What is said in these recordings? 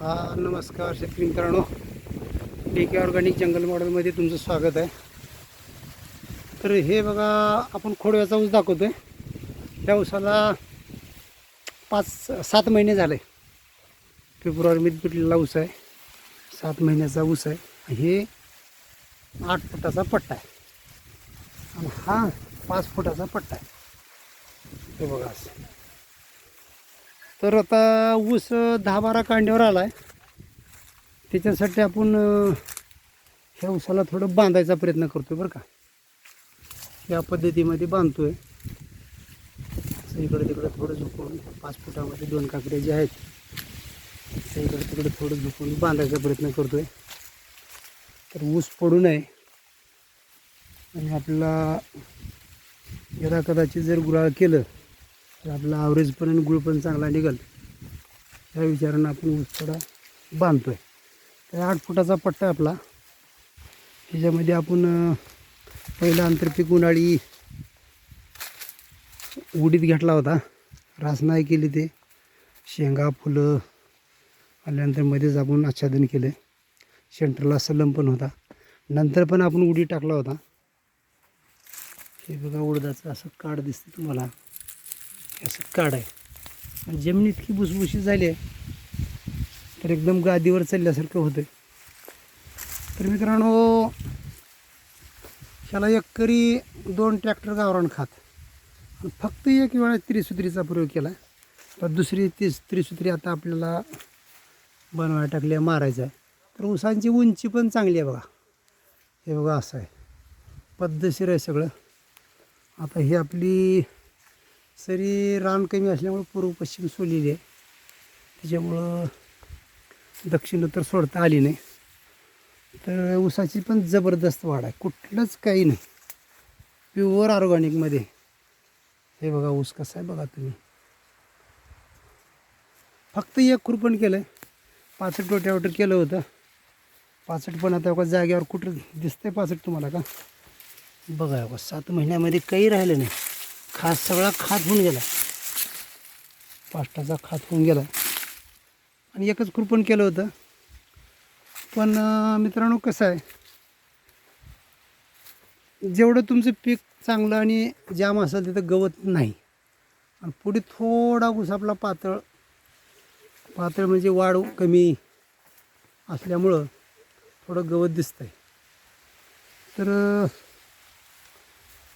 हा नमस्कार शेतकरी मित्रांनो. डी के ऑर्गॅनिक जंगल मॉडेलमध्ये तुमचं स्वागत आहे. तर हे बघा आपण खोडव्याचा ऊस दाखवतो आहे त्या ऊसाला पाच सात महिने झाले. फेब्रुवारीमध्ये पिटलेला ऊस आहे. सात महिन्याचा ऊस आहे. हे आठ फुटाचा पट्टा आहे. आणि हा पाच फुटाचा पट्टा आहे. हे बघा असं. तर आता ऊस दहा बारा कांड्यावर आला आहे त्याच्यासाठी आपण ह्या ऊसाला थोडं बांधायचा प्रयत्न करतो बरं का. या पद्धतीमध्ये बांधतो आहे असं इकडे तिकडे थोडं झुकून पाच फुटामध्ये दोन काकड्या जे आहेत ते इकडे तिकडे थोडं झुकून बांधायचा प्रयत्न करतो आहे तर ऊस पडू नये. आणि आपला यदा कदाचित जर गुराळ केलं तर आपला ॲव्हरेज पण आणि गुळ पण चांगला निघल. या विचारानं आपण ऊस थोडा बांधतो आहे तर आठ फुटाचा पट्टा आपला. ह्याच्यामध्ये आपण पहिलं पहिला आंतरपीक उन्हाळी उडीत घेतला होता. रास नाही केली ते. शेंगा फुलं आल्यानंतर मध्येच आपण आच्छादन केलं सेंटरला सलम पण होता. नंतर पण आपण उडी टाकला होता. हे बघा उडदाचं असं काड दिसते तुम्हाला. असं काढ आहे. आणि जमीन इतकी भुसभुशी झाली आहे तर एकदम गादीवर चालल्यासारखं होतं तर मित्रांनो ह्याला एकरी दोन ट्रॅक्टर गावरान खात. फक्त एक वेळा त्रिसूत्रीचा प्रयोग केला तर दुसरी तीस त्रिसूत्री आता आपल्याला बनवायला टाकली मारायचं आहे. तर उसांची उंची पण चांगली आहे बघा. हे बघा असं आहे. पद्धतशीर आहे सगळं. आता ही आपली सरी रान कमी असल्यामुळं पूर्व पश्चिम सोडलेली आहे. त्याच्यामुळं दक्षिण उत्तर सोडता आली नाही. तर ऊसाची पण जबरदस्त वाढ आहे. कुठलंच काही नाही. प्युअर ऑर्गॅनिकमध्ये. हे बघा ऊस कसा आहे बघा तुम्ही. फक्त एक खुरपण केलं आहे पाचट टोट्यावटर केलं होतं. पाचट पण आता एका जागेवर कुठं दिसतंय पाचट तुम्हाला का? बघा बघा सात महिन्यामध्ये काही राहिलं नाही. खात सगळा खात होऊन गेला. पाष्टाचा खात होऊन गेला. आणि एकच कृपण केलं होतं. पण मित्रांनो कसं आहे? जेवढं तुमचं पीक चांगलं आणि जाम असेल तिथं गवत नाही. आणि पुढे थोडा ऊस आपला पातळ. पातळ म्हणजे वाढ कमी असल्यामुळं थोडं गवत दिसतंय. तर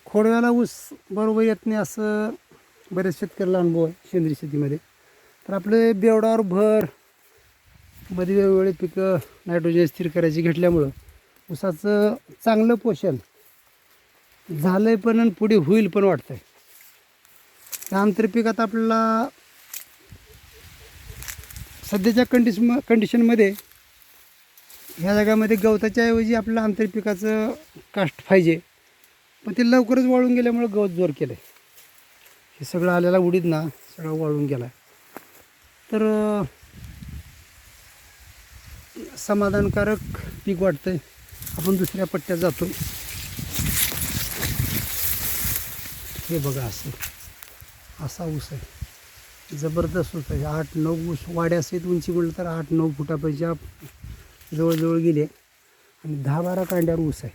खोडव्याला ऊस बरोबर येत नाही असं बरेच शेतकऱ्याला अनुभव आहे सेंद्रिय शेतीमध्ये. तर आपले बेवडावर भरमध्ये वेगवेगळे पिकं नायट्रोजन स्थिर करायची घेतल्यामुळं ऊसाचं चांगलं पोषण झालं आहे पण आणि पुढे होईल पण वाटतं आहे त्या आंतरपिकात आपल्याला सध्याच्या कंडिशन कंडिशनमध्ये ह्या जागामध्ये गवताच्या ऐवजी आपल्याला आंतरपिकाचं कास्ट पाहिजे. पण ते लवकरच वाळून गेल्यामुळं गवत जोर केलं आहे हे सगळं आलेला उडीत ना सगळं वाळून गेला तर समाधानकारक पीक वाटतंय आपण दुसऱ्या पट्ट्यात जातो. हे बघा असं. असा ऊस आहे. जबरदस्त ऊस आहे. आठ नऊ ऊस वाड्यासहित उंची म्हटलं तर आठ नऊ फुटापर्यंतच्या जवळजवळ गेले. आणि दहा बारा कांड्यावर ऊस आहे.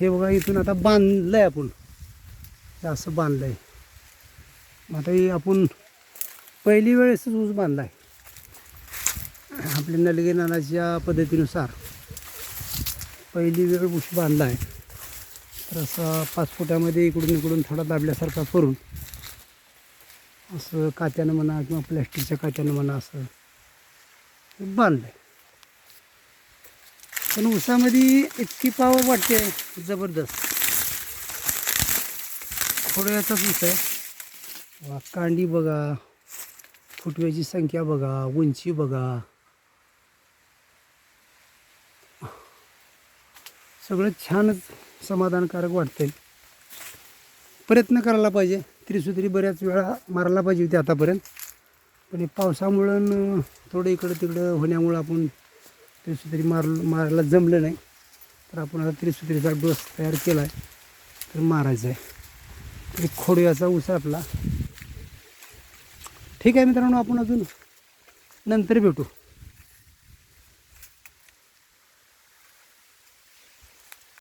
हे बघा इथून आता बांधलं आहे आपण. हे असं बांधलं आहे आता हे आपण पहिली वेळेसच ऊस बांधला आहे आपल्या नलगे नानाच्या पद्धतीनुसार पहिली वेळ ऊस बांधला आहे तर असा पाच फुटामध्ये इकडून इकडून थोडा दाबल्यासारखा करून असं कात्यानं म्हणा किंवा प्लॅस्टिकच्या कात्यानं म्हणा असं बांधलं आहे पण ऊसामध्ये इतकी पावर वाटते जबरदस्त. खोडव्याचाच ऊस आहे. कांडी बघा फुटव्याची संख्या बघा उंची बघा. सगळं छानच समाधानकारक वाटतंय. प्रयत्न करायला पाहिजे त्रिसूत्री बऱ्याच वेळा मारायला पाहिजे होती आतापर्यंत. पण हे पावसामुळं थोडं इकडं तिकडं होण्यामुळं आपण त्रिसूत्री मार मारायला जमलं नाही. तर आपण आता त्रिसूत्रीचा डोस तयार केला आहे तर मारायचा आहे तरी खोडव्याचा ऊस आपला. ठीक आहे मित्रांनो आपण अजून नंतर भेटू.